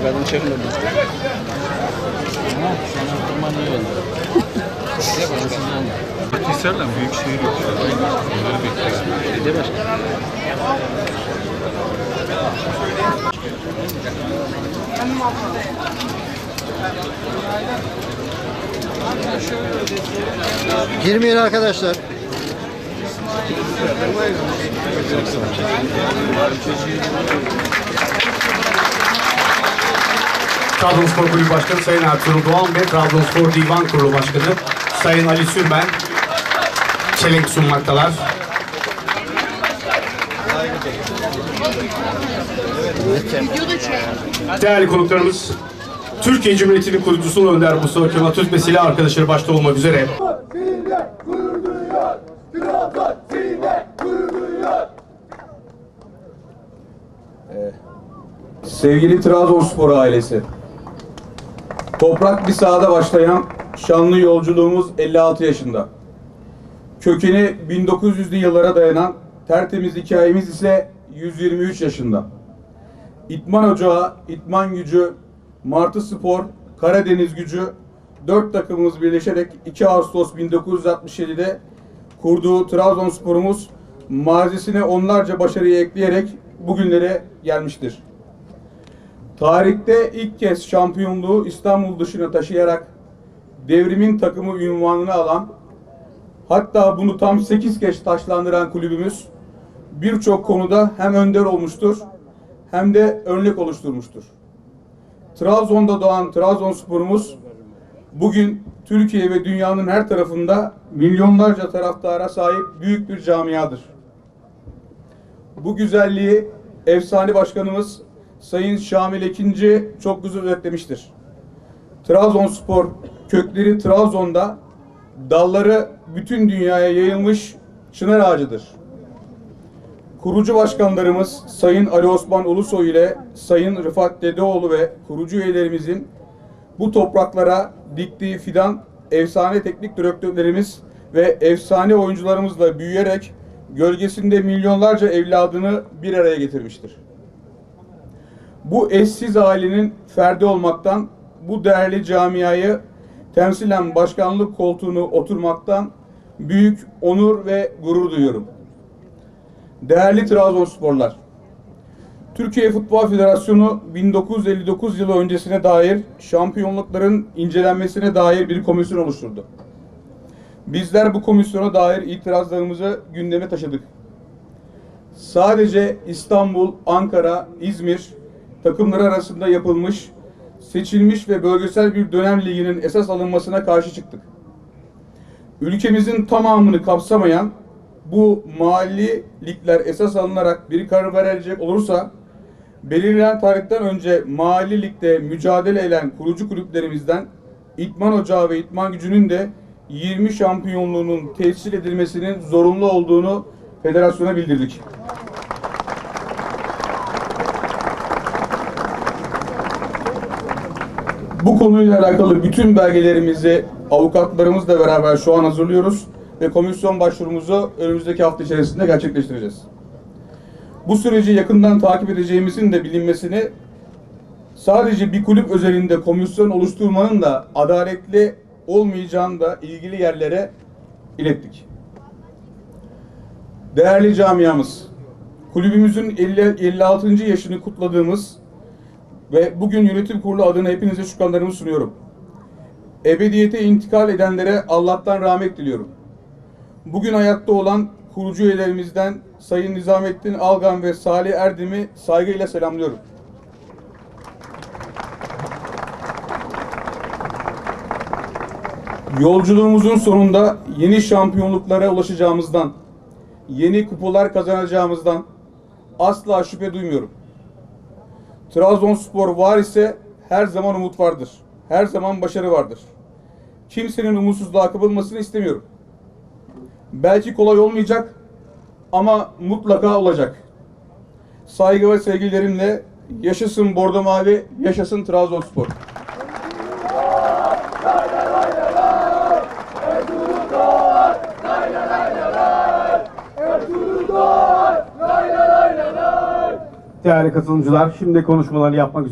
Kadın çekin orada. Sen oturman iyi oldu. Hisar'la büyük şehir yok. Onları bekliyoruz. Ne başkanım? Girmeyin arkadaşlar. Trabzonspor Kulübü Başkanı Sayın Ertuğrul Doğan ve Trabzonspor Divan Kurulu Başkanı Sayın Ali Sürmen çelenk sunmaktalar. Değerli konuklarımız, Türkiye Cumhuriyeti'nin kurucusu Önder Mustafa Kemal Atatürk ve silah arkadaşları başta olmak üzere. Sevgili Trabzonspor ailesi. Toprak bir sahada başlayan şanlı yolculuğumuz 56 yaşında. Kökeni 1900'lü yıllara dayanan tertemiz hikayemiz ise 123 yaşında. İtman Ocağı, İtman Gücü, Martı Spor, Karadeniz Gücü, dört takımımız birleşerek 2 Ağustos 1967'de kurduğu Trabzonspor'umuz mazisine onlarca başarıyı ekleyerek bugünlere gelmiştir. Tarihte ilk kez şampiyonluğu İstanbul dışına taşıyarak devrimin takımı ünvanını alan, hatta bunu tam 8 kez taşlandıran kulübümüz birçok konuda hem önder olmuştur hem de örnek oluşturmuştur. Trabzon'da doğan Trabzonspor'umuz bugün Türkiye ve dünyanın her tarafında milyonlarca taraftara sahip büyük bir camiadır. Bu güzelliği efsane başkanımız Sayın Şamil Ekinci çok güzel özetlemiştir. Trabzonspor kökleri Trabzon'da, dalları bütün dünyaya yayılmış çınar ağacıdır. Kurucu başkanlarımız Sayın Ali Osman Ulusoy ile Sayın Rıfat Dedeoğlu ve kurucu üyelerimizin bu topraklara diktiği fidan efsane teknik direktörlerimiz ve efsane oyuncularımızla büyüyerek gölgesinde milyonlarca evladını bir araya getirmiştir. Bu eşsiz ailenin ferdi olmaktan, bu değerli camiayı temsilen başkanlık koltuğunu oturmaktan büyük onur ve gurur duyuyorum. Değerli Trabzonsporlar, Türkiye Futbol Federasyonu 1959 yılı öncesine dair şampiyonlukların incelenmesine dair bir komisyon oluşturdu. Bizler bu komisyona dair itirazlarımızı gündeme taşıdık. Sadece İstanbul, Ankara, İzmir takımları arasında yapılmış, seçilmiş ve bölgesel bir dönem liginin esas alınmasına karşı çıktık. Ülkemizin tamamını kapsamayan bu mahalli ligler esas alınarak bir karar verilecek olursa belirlenen tarihten önce mahalli ligde mücadele eden kurucu kulüplerimizden İtman Ocağı ve İtman Gücü'nün de 20 şampiyonluğunun tescil edilmesinin zorunlu olduğunu federasyona bildirdik. Bu konuyla alakalı bütün belgelerimizi avukatlarımızla beraber şu an hazırlıyoruz ve komisyon başvurumuzu önümüzdeki hafta içerisinde gerçekleştireceğiz. Bu süreci yakından takip edeceğimizin de bilinmesini sadece bir kulüp özelinde komisyon oluşturmanın da adaletli olmayacağını da ilgili yerlere ilettik. Değerli camiamız, kulübümüzün 50, 56. yaşını kutladığımız ve bugün yönetim kurulu adına hepinize şükranlarımı sunuyorum. Ebediyete intikal edenlere Allah'tan rahmet diliyorum. Bugün hayatta olan kurucu üyelerimizden Sayın Nizamettin Algan ve Salih Erdem'i saygıyla selamlıyorum. Yolculuğumuzun sonunda yeni şampiyonluklara ulaşacağımızdan, yeni kupalar kazanacağımızdan asla şüphe duymuyorum. Trabzonspor var ise her zaman umut vardır. Her zaman başarı vardır. Kimsenin umutsuzluğa kapılmasını istemiyorum. Belki kolay olmayacak ama mutlaka olacak. Saygı ve sevgilerimle yaşasın Bordo Mavi, yaşasın Trabzonspor. Değerli katılımcılar, şimdi konuşmalarını yapmak üzere